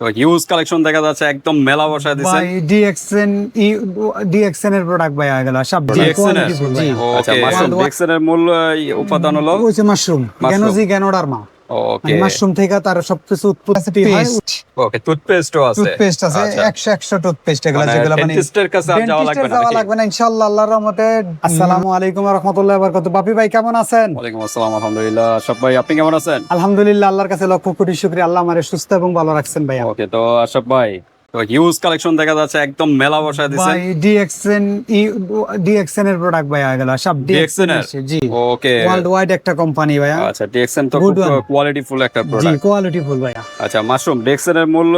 তো huge collection দেখা যাচ্ছে একদম মেলা বসা দিছে ভাই ডিএক্সএন ডিএক্সএন এর প্রোডাক্ট ভাই এগুলো সব ডিএক্সএন এর? জি। আচ্ছা মাশরুম ডিএক্সএন এর মূল উপাদান হলো? হচ্ছে মাশরুম গ্যানোজি গ্যানোডারমা ওকে মাশরুম থেকে তার সবকিছু উৎপত্তি হয় ওকে টুথপেস্টও আছে। টুথপেস্ট আছে আচ্ছা। একশো একশো টুথপেস্ট এগুলা যেগুলা মানে ডেন্টিস্টের কাছে যাওয়া লাগবে না যাওয়া লাগবে না ইনশাআল্লাহ আল্লাহর রহমতে। আসসালামু আলাইকুম ওয়া রাহমাতুল্লাহি ওয়া বারাকাতুহু। বাপি ভাই কেমন আছেন? ওয়ালাইকুম আসসালাম আলহামদুলিল্লাহ। সব ভাই আপনি কেমন আছেন? আলহামদুলিল্লাহ আল্লাহর কাছে লক্ষ কোটি শুকরিয়া। আল্লাহ আমারে সুস্থ এবং ভালো রাখছেন ভাইয়া। ওকে তো আশরাফ ভাই হিউজ কালেকশন দেখা যাচ্ছে একদম মেলা বসায় দিচ্ছেন ভাই ডিএক্সএন ডিএক্সএন এর প্রোডাক্ট ভাইয়া এগুলো সব DXN এর? জি। ওকে ওয়ার্ল্ড ওয়াইড একটা কোম্পানি ভাইয়া। আচ্ছা ডিএক্সএন তো খুব কোয়ালিটি ফুল একটা জি কোয়ালিটি ফুল ভাইয়া। আচ্ছা মাশরুম ডিএক্সএন এর মূল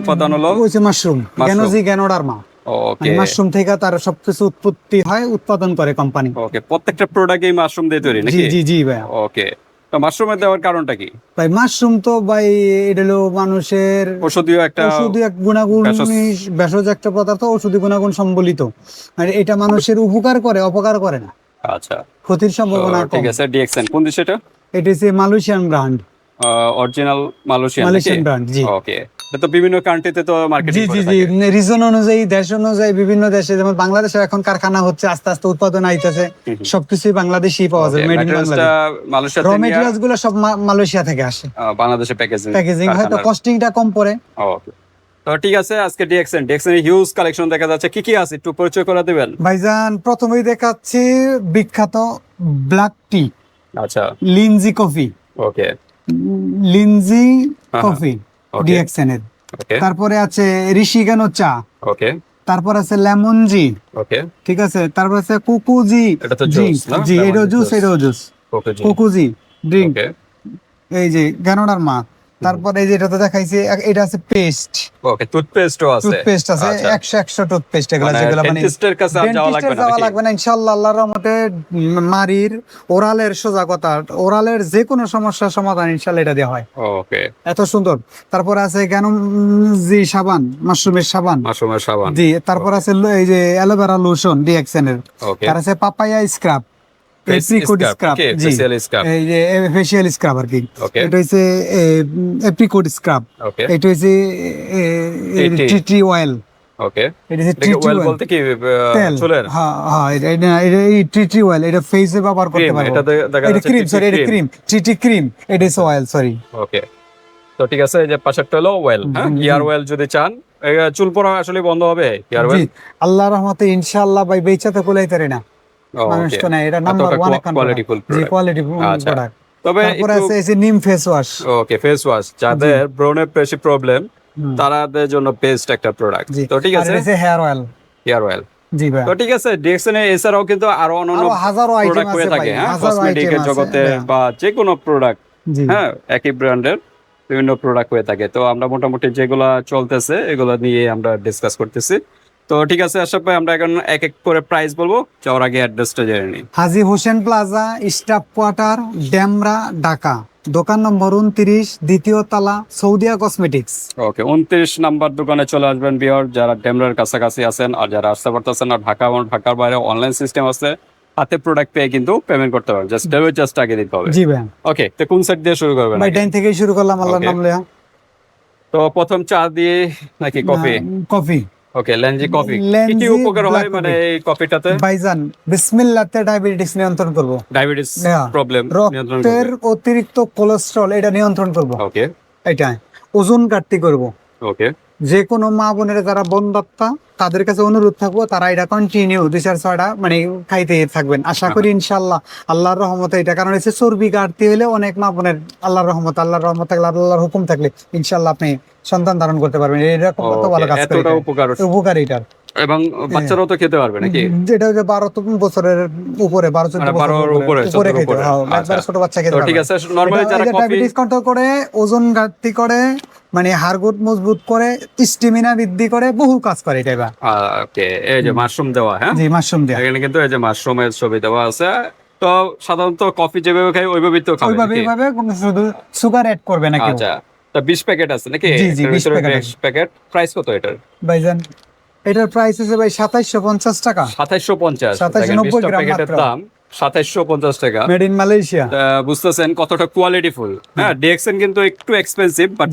উপাদান হলো? হচ্ছে মাশরুম গ্যানোজি গ্যানোডারমা ওকে মাশরুম থেকে তার সবকিছু উৎপত্তি হয় উৎপাদন করে কোম্পানি ওকে প্রত্যেকটা প্রোডাক্টই মাশরুম দিয়ে তৈরি নাকি? জি জি ভাইয়া। ওকে তো মাশরুমের দেওয়ার কারণটা কি? ভাই মাশরুম তো ভাই এটা হলো মানুষের ঔষধীয় একটা ঔষধীয় এক গুণাগুণ ভেষজ- একটা পদার্থ ঔষধি গুণাগুণ সম্বলিত। আর এটা মানুষের উপকার করে অপকার করে না। আচ্ছা। ক্ষতির সম্ভাবনা ঠিক আছে ডিএক্সএন কোন দেশ এটা এটা হচ্ছে Malaysian brand. Original Malaysian Malaysian brand জি। ওকে তো বিভিন্ন কান্ট্রিতে তো মার্কেটিং জি করে জি রিজন অনুযায়ী দেশ অনুযায়ী বিভিন্ন দেশে যেমন বাংলাদেশে এখন কারখানা হচ্ছে আস্তে আস্তে উৎপাদন আইতেছে। সবকিছুই বাংলাদেশেই পাওয়া যায় মেড ইন বাংলাদেশ র মেটেরিয়ালসগুলো সব মালয়েশিয়া থেকে আসে। বাংলাদেশে প্যাকেজিং প্যাকেজিং হয়তো কস্টিংটা কম পড়ে। ওকে তো ঠিক আছে আজকে ডিএক্সএন ডিএক্সএন হিউজ কালেকশন দেখা যাচ্ছে। কি কি আছে? একটু পরিচয় করে দিবেন? ভাইজান প্রথমেই দেখাচ্ছি বিখ্যাত ব্ল্যাক টি আচ্ছা। Lingzhi coffee okay lingzhi coffee DXN এর তারপরে আছে ঋষিগানো চা। ওকে তারপর আছে লেমন জি। ওকে ঠিক আছে? তারপর আছে কুকুজি এটা তো জুস জি এটা এটাও জুস এটা এটাও জুস। কুকুজি ড্রিঙ্ক এই যে গানোডার মা। তারপর এই যে এটা তো দেখাইছি এটা আছে পেস্ট। ওকে টুথপেস্টও আছে। টুথপেস্ট আছে আচ্ছা। একশো একশো টুথপেস্ট এগুলো মানে যেগুলো মানে ডেন্টিস্টের কাছে আর যাওয়া লাগবে না যাওয়া লাগবে না ইনশাআল্লাহ আল্লাহর রহমতে মারির ওরালের সজাগতা ওরালের যে কোনো সমস্যার সমাধান ইনশাআল্লাহ এটা দেওয়া হয়। ওকে এত সুন্দর। তারপর আছে কেন জি সাবান মাশরুমের সাবান। মাশরুমের সাবান। জি তারপর আছে এই যে অ্যালোভেরা লোশন ডিএক্সএন এর। ওকে তার আছে পাপায়া স্ক্রাব। এপ্রিকোট স্ক্রাব জি। এই যে ফেশিয়াল স্ক্রাব আর কি। এটা হচ্ছে এপ্রিকোট স্ক্রাব এটা হচ্ছে TT টি টি অয়েল ওকে এটা হচ্ছে এটাকে টি টি ওয়েল অয়েল বলতে কি চুলের? হ্যাঁ হ্যাঁ এটা এটা এটা এই টি টি অয়েল এটা ফেসে ব্যবহার করতে Cream, এটা দেখা যাচ্ছে ক্রিম TT সরি এটা ক্রিম টি টি ক্রিম এটা হচ্ছে অয়েল সরি ওকে তো ঠিক আছে যে হলো ওয়েল হ্যাঁ? ইয়ার যদি চান চুল পড়া আসলে বন্ধ হবে ইয়ার আল্লাহ রহমতে ইনশাআল্লাহ ভাই বেচাতে কোলাইতে না। মানুষ তো না এটা নাম্বার ওয়ান এখন কোয়ালিটি। প্রোডাক্ট তবে তারপরে আছে এই যে neem face wash okay face wash যাদের ব্রনের বেশি প্রবলেম তাদের জন্য বেস্ট একটা প্রোডাক্ট তো ঠিক আর আছে? এটা হচ্ছে হেয়ার অয়েল ইয়ার ওয়েল জি ভাই। তো ঠিক আছে ডিএক্সএন এছাড়াও কিন্তু আরও অন্যান্য আরও হাজারো আইটেম হয়ে আছে থাকে হ্যাঁ? কসমেটিকের জগতে বা যে কোনো প্রোডাক্ট হ্যাঁ? একই ব্র্যান্ডের বিভিন্ন প্রোডাক্ট হয়ে থাকে। তো আমরা মোটামুটি যেগুলা চলতেছে এগুলো নিয়ে আমরা ডিসকাস করতেছি। তো ঠিক আছে আশাফ ভাই আমরা এখন এক এক করে প্রাইস বলব। যাওয়ার আগে অ্যাড্রেসটা জেনে নিই। Haji Hossain plaza staff quarter Demra Dhaka. দোকান নম্বর উনত্রিশ দ্বিতীয় তালা সৌদিয়া কসমেটিক্স। ওকে উনত্রিশ নাম্বার দোকানে চলে আসবেন বিহার যারা ডেমরার কাছাকাছি আছেন আর যারা আসতে পারতেছেন আর ঢাকা এবং ঢাকার বাইরে অনলাইন সিস্টেম আছে হাতে প্রোডাক্ট পেয়ে কিন্তু পেমেন্ট করতে পারবেন। জাস্ট ডেলিভারি চার্জটা আগে দিতে হবে। জি ভাই ওকে তো কোন সাইড দিয়ে শুরু করবেন ভাই? ডাইন থেকেই শুরু করলাম আল্লাহর নাম লিয়া তো প্রথম চা দিয়ে নাকি coffee coffee okay lingzhi coffee কি কি উপকার হয় মানে এই কফিটাতে ভাইজান বিসমিল্লাতে ডায়াবেটিস নিয়ন্ত্রণ করব ডায়াবেটিস। প্রবলেম নিয়ন্ত্রণ রক্তের অতিরিক্ত কোলেস্ট্রল এটা নিয়ন্ত্রণ করব ওকে এটা ওজন ঘাটতি করব ওকে যে কোনো মা বোনের যারা বন্ধাত্মা তাদের কাছে অনুরোধ থাকব তারা এটা কন্টিনিউ দুই চার ছয়টা মানে খাইতে থাকবেন। আশা করি ইনশাল্লাহ আল্লাহর রহমতে এটা কারণ হচ্ছে চর্বি ঘাটতি হলে অনেক মা বোনের আল্লাহর রহমত আল্লাহর রহমত থাকলে আল্লাহর হুকুম থাকলে ইনশাল্লাহ আপনি সন্তান ধারণ করতে পারবেন। এরকম কত ভালো কাজ করে উপকার উপকার এটার। এবং বাচ্চারাও তো খেতে পারবে নাকি? যেটা হচ্ছে বারো বছরের উপরে বারো চোদ্দ মানে বারোর উপরে, উপরে খেতে উপরে। হ্যাঁ, আচ্ছা। ছোট বাচ্চা খেতে ঠিক আছে নরমালি যারা ডায়াবেটিস কন্ট্রোল করে ওজন ঘাটতি করে মানে মজবুত করে স্টেমিনা বৃদ্ধি করে বহু কাজ করে এটা ওকে এই যে মাশরুম দেওয়া হ্যাঁ? জি মাশরুম দেয়া এখানে কিন্তু এই যে মাশরুমের ছবি দেওয়া আছে। তো সাধারণত কফি যেভাবে খাই ওইভাবেই তো খাবে ওইভাবে? এইভাবে শুধু সুগার অ্যাড করবে না কেউ। আচ্ছা তো 20 প্যাকেট আছে নাকি? জি, জি, এটার 20 ভিতরে প্যাকেট 20 প্যাকেট প্রাইস কত এটার? ভাইজান এটার প্রাইস আছে ভাই সাতাইশশো পঞ্চাশ টাকা। 2750 2790 দেখেন 20 টা গ্রাম। দাম সাতাইশশো পঞ্চাশ টাকা। মেড ইন মালয়েশিয়া বুঝতেছেন কতটা কোয়ালিটি ফুল হ্যাঁ ডিএক্সএন কিন্তু একটু এক্সপেন্সিভ বাট।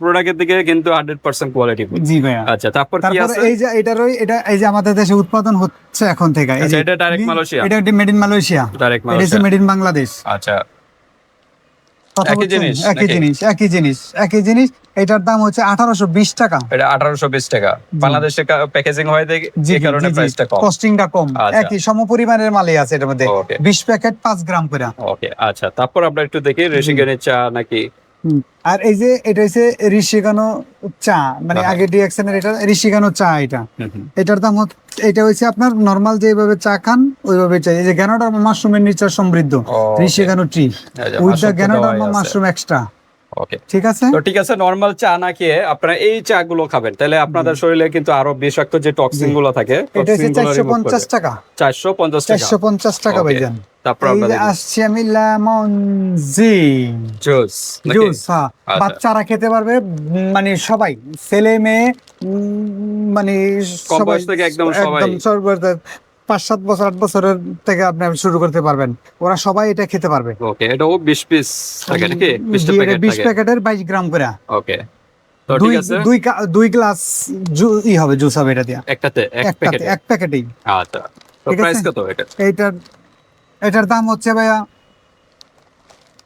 প্রোডাক্টের দিকে কিন্তু হান্ড্রেড পার্সেন্ট কোয়ালিটি ফুল জি ভাইয়া। আচ্ছা তারপর কি আছে? এই যে এটারই এটা এই যে আমাদের দেশে উৎপাদন হচ্ছে এখন থেকে। এই আচ্ছা, যে এটা ডাইরেক্ট মালয়েশিয়া? এটা মেড ইন মালয়েশিয়া ডাইরেক্ট এটা মেড ইন বাংলাদেশ আচ্ছা। একই জিনিস একই জিনিস একই জিনিস একই জিনিস। এটার দাম হচ্ছে আঠারোশো বিশ টাকা। এটা আঠারোশো বিশ টাকা। বাংলাদেশে প্যাকেজিং হয় যে কারণে প্রাইসটা কম। কস্টিংটা কম। আচ্ছা। একই সম পরিমাণের মালই আছে এটার মধ্যে। বিশ প্যাকেট পাঁচ গ্রাম করে। ওকে আচ্ছা। তারপর আমরা একটু দেখি রেশিগেনের চা নাকি। আর এই যে এটা হচ্ছে ঋষিগানো চা মানে। আগে ডিএক্সএন এর এটা ঋষিগানো চা এটা। এটার দাম এটা হচ্ছে আপনার নর্মাল যেভাবে চা খান ওইভাবে চা। এই যে গ্যানোডার মাশরুমের নিচে সমৃদ্ধ. ঋষিগানো tree with the ganoderma mushroom extra okay ঠিক আছে? তো ঠিক আছে নরমাল চা না খেয়ে আপনারা এই চা গুলো খাবেন। তাহলে আপনাদের শরীরে কিন্তু আরও বিষাক্ত যে টক্সিনগুলো থাকে এটা হচ্ছে চারশো পঞ্চাশ টাকা। চারশো পঞ্চাশ টাকা। চারশো পঞ্চাশ টাকা ভাইজান। তারপর যে আসছি আমি লেমন জি জুস জুস হ্যাঁ। আচ্ছা। বাচ্চারা খেতে পারবে মানে সবাই ছেলে মেয়ে মানে সবাই থেকে একদম সবাই। পাঁচ সাত বছর আট বছরের থেকে আপনি শুরু করতে পারবেন। ওরা সবাই এটা খেতে পারবে। ওকে এটাও বিশ পিস থাকে নাকি? বিশটা জি, এটা প্যাকেট বিশ থাকে। প্যাকেটের বাইশ গ্রাম করে। ওকে। তো দুই ঠিক আছে। দুই দুই গ্লাস জু- ই হবে জুস হবে এটা দিয়া। একটাতে এক প্যাকেট? এক প্যাকেটেই। আচ্ছা। তো প্রাইস কত এটা? এইটার এটার দাম হচ্ছে ভাইয়া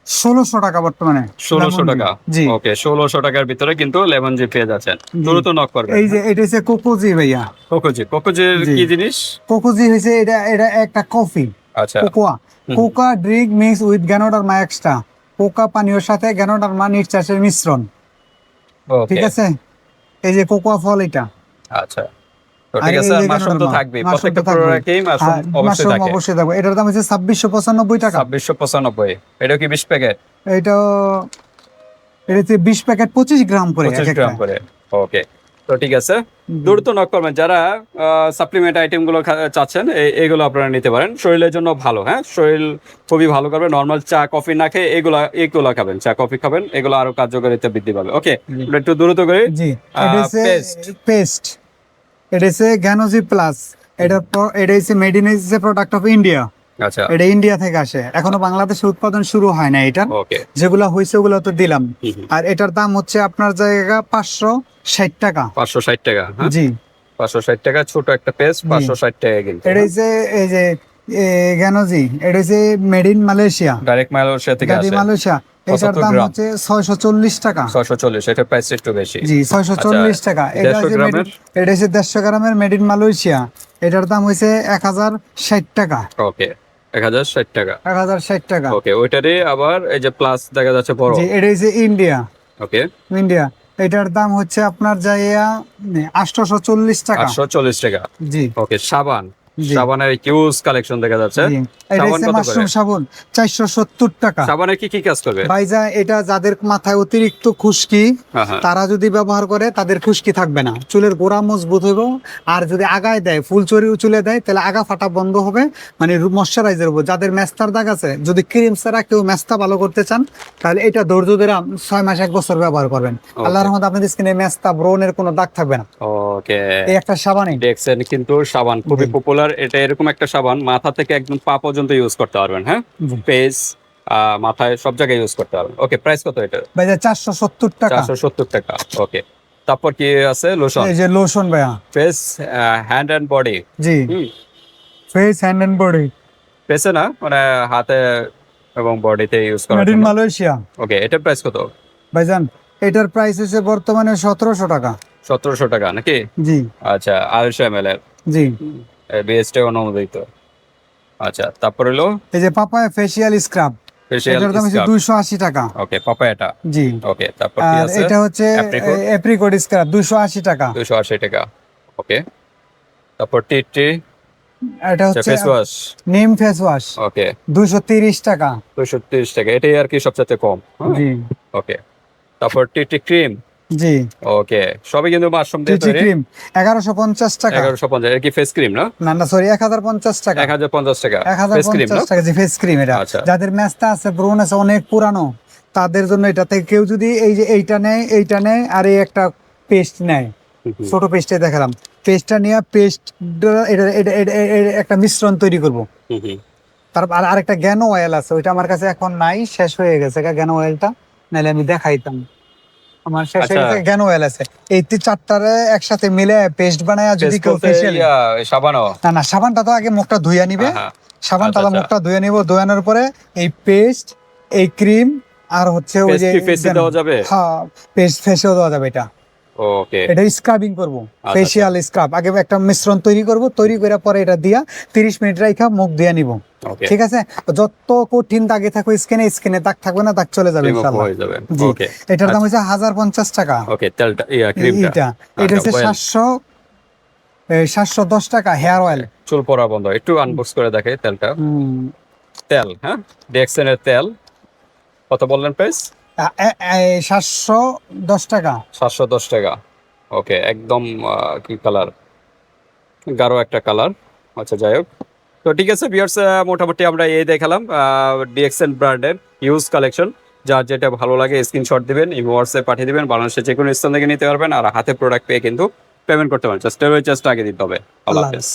ষোলোশো টাকা বর্তমানে। ষোলোশো টাকা? জি। ওকে ষোলোশো টাকার ভিতরে কিন্তু লেমন জি পেয়ে যাচ্ছেন। দ্রুত নক করবেন। এই যে এটা হচ্ছে কোকোজি ভাইয়া। কোকোজি কোকোজির কি জিনিস? কোকোজি হয়েছে এটা এটা একটা কফি। আচ্ছা। Cocoa. Cocoa drink mix with ganoderma extra. Cocoa পানীয়র সাথে গ্যানোডার মা নির্চাষের মিশ্রণ। ঠিক আছে? এই যে কোকোয়া ফল এটা। আচ্ছা। এটার দাম হচ্ছে ছাব্বিশশো পঁচানব্বই টাকা। ছাব্বিশশো পঁচানব্বই এটা কি বিশ প্যাকেট? এটা এটা বিশ প্যাকেট পঁচিশ গ্রাম করে পঁচিশ গ্রাম করে ওকে তো ঠিক আছে দ্রুত নক করবেন। যারা সাপ্লিমেন্ট আইটেমগুলো চাচ্ছেন এগুলো আপনারা নিতে পারেন। শরীরের জন্য ভালো হ্যাঁ? শরীর খুবই ভালো করবে। নর্মাল চা কফি না খেয়ে এগুলা এগুলো খাবেন। চা কফি খাবেন। এগুলো আরও কার্যকারিতা বৃদ্ধি পাবে ওকে একটু দ্রুত করে। পেস্ট এটা হচ্ছে গ্যানোজি প্লাস এটা এটা হচ্ছে made in product of India আচ্ছা। এটা ইন্ডিয়া থেকে আসে। এখনও বাংলাদেশে উৎপাদন শুরু হয় না এটা। যেগুলো হয়েছে ওগুলো তো দিলাম। আর এটার দাম হচ্ছে আপনার জায়গা পাঁচশো ষাট টাকা। পাঁচশো ষাট টাকা হ্যাঁ? জি। পাঁচশো ষাট টাকা ছোট একটা পেস্ট পাঁচশো ষাট টাকা কিন্তু এটা হচ্ছে এই যে গ্যানোজি এটা হচ্ছে made in Malaysia direct Malaysia থেকে গাড়ি আসে। মালয়েশিয়া এটার দাম হচ্ছে টাকা। ছয়শো চল্লিশ এটা প্রাইস একটু বেশি। জি টাকা। এটা হচ্ছে গ্রামের? এটা হচ্ছে দেড়শো গ্রামের মেড ইন মালয়েশিয়া এটার দাম হয়েছে এক হাজার ষাট টাকা। ওকে টাকা। ওকে আবার এই যে প্লাস দেখা যাচ্ছে বড়। জি এটা হচ্ছে ইন্ডিয়া ওকে। ইন্ডিয়া এটার দাম হচ্ছে আপনার যাইয়া আটশোশো চল্লিশ টাকা। আটশো চল্লিশ টাকা। জি। ওকে সাবান। সাবানের হিউজ কালেকশন দেখা যাচ্ছে। সাবান কত করে? টাকা। কি কি কাজ করবে? ভাইজা এটা যাদের মাথায় অতিরিক্ত খুশকি হ্যাঁ হ্যাঁ। তারা যদি ব্যবহার করে তাদের খুশকি থাকবে না। চুলের গোড়া মজবুত হইব আর যদি আগায় দেয় ফুল চুরি চুলে দেয় তাহলে আগা ফাটা বন্ধ হবে। মানে ময়শ্চারাইজার হবে যাদের মেস্তার দাগ আছে যদি ক্রিম ছাড়া কেউ মেস্তা ভালো করতে চান তাহলে এটা ধৈর্য ধরে ছয় মাস এক বছর ব্যবহার করবেন। আল্লাহ রহমত আপনাদের স্কিনে মেস্তা ব্রনের কোনো দাগ থাকবে না। ওকে এই একটা সাবানে দেখছেন কিন্তু সাবান খুবই পপুলার এটা এরকম একটা সাবান মাথা থেকে একদম পা পর্যন্ত ইউজ করতে পারবেন হ্যাঁ? ফেস মাথায় সব জায়গায় ইউজ করতে পারবেন। ওকে প্রাইস কত এটা? চারশো সত্তর টাকা। চারশো সত্তর টাকা ওকে তারপর কি আছে? লোশন এই যে লোশন ভাইয়া। ফেস হ্যান্ড অ্যান্ড বডি জি। ফেস হ্যান্ড এন্ড বডি ফেসে না? মানে হাতে এবং বডিতে ইউজ করার মেড ইন মালয়েশিয়া ওকে এটার প্রাইস কত? ভাইজান এটার প্রাইস হচ্ছে বর্তমানে সতেরোশো টাকা। সতেরোশো টাকা নাকি? জি। আচ্ছা আড়াইশো এম জি বিএসটি অনুমোদিত। আচ্ছা তারপর হলো? এই যে পাপায়া ফেসিয়াল স্ক্রাব ফেসিয়াল দাম হচ্ছে দুইশো আশি টাকা। ওকে পাপায়াটা? জি। ওকে তারপর কি আছে? এটা হচ্ছে? স্ক্রাব দুইশো আশি টাকা। দুশো আশি টাকা। ওকে তারপর টি টি এটা হচ্ছে face wash neem face wash okay দুইশো তিরিশ টাকা। দুশো তিরিশ টাকা এটাই আর কি সবচেয়ে কম জি। ওকে তারপর টি টি ক্রিম জি। ওকে সবই কিন্তু মাশরুম দিয়ে তৈরি? ক্রিম এগারোশো পঞ্চাশ টাকা। এগারোশো পঞ্চাশ এটা কি ফেস ক্রিম না? না না সরি এক হাজার পঞ্চাশ টাকা। এক হাজার পঞ্চাশ টাকা ফেস ক্রিম না? টাকা জি ফেস ক্রিম এটা। আচ্ছা। যাদের ম্যাচটা আছে ব্রোন আছে অনেক পুরানো তাদের জন্য এটা থেকে কেউ যদি এই যে এইটা নেয় এইটা নেয় আর এই একটা পেস্ট নেয়। ছোট পেস্টে দেখালাম। পেস্টটা নিয়ে পেস্ট এটা একটা মিশ্রণ তৈরি করব। তারপর আর আরেকটা জ্ঞান অয়েল আছে ওইটা আমার কাছে এখন নাই শেষ হয়ে গেছে জ্ঞান অয়েলটা নাহলে আমি দেখাইতাম। আমার শেষ হয়ে আচ্ছা। জ্ঞান অয়েল আছে এই চারটারে একসাথে মিলে পেস্ট বানায় যদি কেউ ফেসিয়াল সাবানও না না সাবানটা তো আগে মুখটা ধুইয়া নিবে হ্যাঁ, সাবানটা তো আচ্ছা। মুখটা ধুয়ে নিব ধুয়ানোর পরে এই পেস্ট এই ক্রিম আর হচ্ছে ওই যে পেস্ট দেওয়া যাবে? হ্যাঁ পেস্ট ফেসেও দেওয়া যাবে এটা ওকে এটা স্ক্রাবিং করব। আচ্ছা। ফেশিয়াল স্ক্রাব আগে একটা মিশ্রণ তৈরি করব তৈরি করে পরে এটা দিয়া 30 মিনিট রাখা মুখ দিয়ে নিব। ঠিক আছে? যত কঠিন দাগে থাকো স্কিনে স্কিনে দাগ থাকবে না দাগ চলে যাবে ইনশাআল্লাহ ওকে এটার দাম হচ্ছে হাজার পঞ্চাশ টাকা। ওকে তেলটা ইয়া ক্রিমটা এটা এটা হচ্ছে oil। সাতশো সাতশো দশ টাকা হেয়ার অয়েল। চুল পড়া বন্ধ। একটু আনবক্স করে দেখে তেলটা। তেল হ্যাঁ? ডিএক্সএন তেল। কত বললেন প্রাইস সাতশো দশ টাকা। সাতশো দশ টাকা। ওকে একদম কি কালার? গাঢ় একটা কালার। আচ্ছা যাই হোক। তো ঠিক আছে বিয়ার্স মোটামুটি আমরা এই দেখালাম ডিএক্সএন ব্র্যান্ডের ইউজ কালেকশন যার যেটা ভালো লাগে স্ক্রিনশট দিবেন এই হোয়াটসঅ্যাপ পাঠিয়ে দিবেন বাংলাদেশের যে কোনো স্থান থেকে নিতে পারবেন আর হাতে প্রোডাক্ট পেয়ে কিন্তু পেমেন্ট করতে পারেন। জাস্ট জাস্ট আগে দিতে হবে। আল্লাহ হাফেজ।